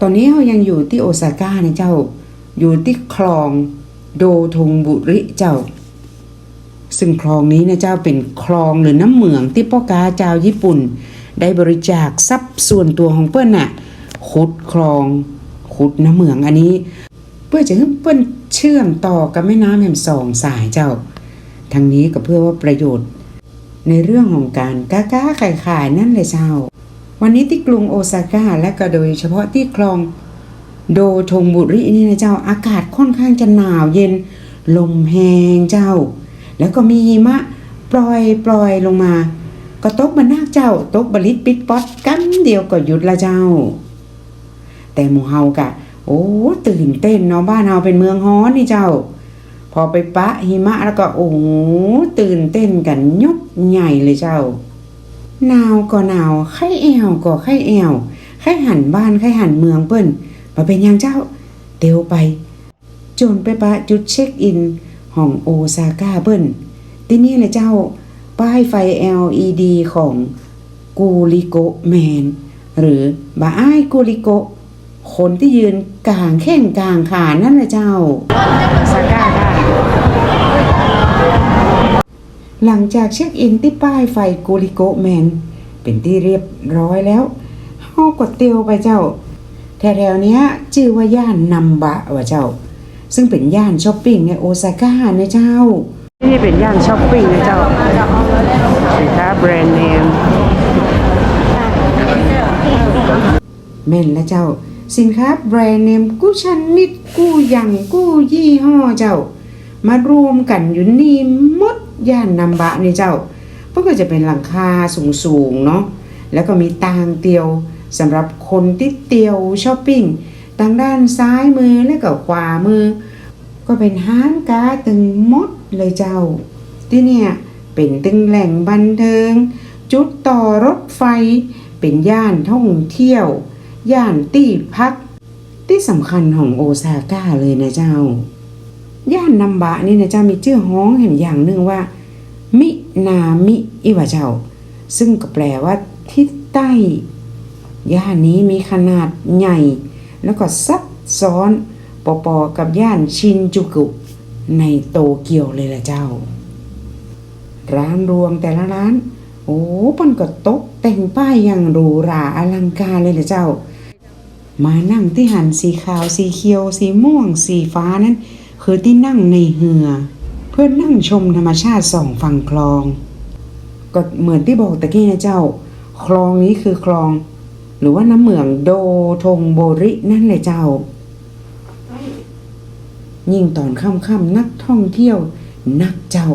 ตอนนี้เรายังอยู่ที่โอซาก้านะเจ้า อยู่ที่คลองโดทงบุริเจ้า ซึ่งคลองนี้นะเจ้าเป็นคลองหรือน้ำเหมืองที่พ่อกาเจ้าญี่ปุ่น ได้บริจาคทรัพย์ส่วนตัวของเปิ้นน่ะขุดคลองขุดน้ำเหมืองอันนี้ เพื่อจะให้เปิ้นเชื่อมต่อกับแม่น้ำแห่งสองสายเจ้า ทั้งนี้ก็เพื่อว่าประโยชน์ ในเรื่องของการก้าก้าขายขายนั่นเลยเจ้า วันนี้ที่กรุงโอซาก้าและก็โดยเฉพาะที่คลองโดทงบุรินี่นะเจ้าอากาศค่อนข้างจะหนาวเย็น ลมแหงเจ้า แล้วก็มีหิมะปล่อยปล่อยลงมา ก็ตกบรรนาเจ้าตกบริษปิดป๊อดกันเดียวก็หยุดละเจ้า แต่หมูเฮากะ โอ้ตื่นเต้นเนาะบ้านเฮาเป็นเมืองฮ้อนนี่เจ้า พอไปปะหิมะแล้วก็โอ้ตื่นเต้นกันยกใหญ่เลยเจ้า หนาวก็หนาวไข้แอวก็ไข้แอวไข้หันบ้านไข้หันเมืองเปิ้นมาเป็นยังเจ้า เตียวไป จนไปปะจุดเช็คอินห้องโอซาก้าเปิ้นที่นี่เลยเจ้า ป้ายไฟ LED ของกูริโกแมน หรือบาอ้ายกูริโกคนที่ยืนกลางแข้งกลางขานั่นแหละเจ้า ซาก้าค่ะ หลังจากเช็คอินที่ป้ายไฟกูริโกแมน เป็นที่เรียบร้อยแล้วเฮากดเตียวไปเจ้า แถวๆเนี้ยชื่อว่าย่านนัมบะว่ะเจ้า ซึ่งเป็นย่านช้อปปิ้งในโอซาก้านะเจ้า นี่เป็นย่านช้อปปิ้งนะเจ้าสินค้าแบรนด์เนมแม่นแล้วเจ้า สินค้าแบรนด์เนมกู้ชนิดกู้หยังกู้ยี่ห้อเจ้า มารวมกันอยู่นี่หมด ย่านนัมบะนี่เจ้าเพราะก็จะเป็นหลังคาสูงๆเนาะแล้วก็มีตางเตียวสำหรับคนที่เตียวช้อปปิ้งทางด้านซ้ายมือและก็ขวามือ ก็เป็นห้างกาตึงมดเลยเจ้า ที่เนี่ยเป็นตึงแหล่งบันเทิง จุดต่อรถไฟ เป็นย่านท่องเที่ยว ย่านที่พัก ที่สำคัญของโอซาก้าเลยนะเจ้า ย่านนัมบะนี่นะเจ้ามีชื่อฮ้องแห่งอย่างหนึ่งว่า มินามิอิวะเจ้า ซึ่งก็แปลว่าทิศใต้ย่านนี้มีขนาดใหญ่ แล้วก็ซับซ้อนปอๆกับย่านชินจูกุ ในโตเกียวเลยล่ะเจ้า ร้านรวงแต่ละร้าน โอ้ปันก็ตกแต่งป้ายอย่างหรูหราอลังการเลยล่ะเจ้า มานั่งที่หันสีขาวสีเขียว สีม่วง สีฟ้านั้น คือที่นั่งในเหือ เพื่อนั่งชมธรรมชาติสองฝั่งคลอง ก็เหมือนที่บอกตะกี้นะเจ้า คลองนี้คือคลอง หรือว่าน้ำเหมืองโดทงโบรินั่นเลยเจ้า ยิ่งตอนค่ำๆนักท่องเที่ยวนักเจ้า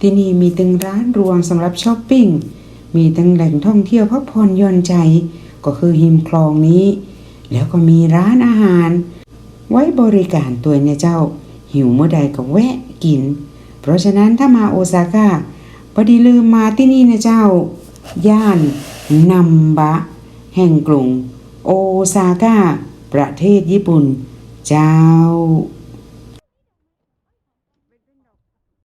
ที่นี่มีตึงร้านรวงสำหรับช้อปปิ้งมีตึงแหล่งท่องเที่ยวพักผ่อนย่อนใจก็คือหิมคลองนี้ แล้วก็มีร้านอาหาร บริการตัวเนี่ยเจ้า หิวเมื่อใดก็แวะกิน เพราะฉะนั้นถ้ามาโอซาก้าพอดีลืมมาที่นี่นะเจ้า ย่านนัมบะ แห่งกรุงโอซาก้า ประเทศญี่ปุ่น เจ้า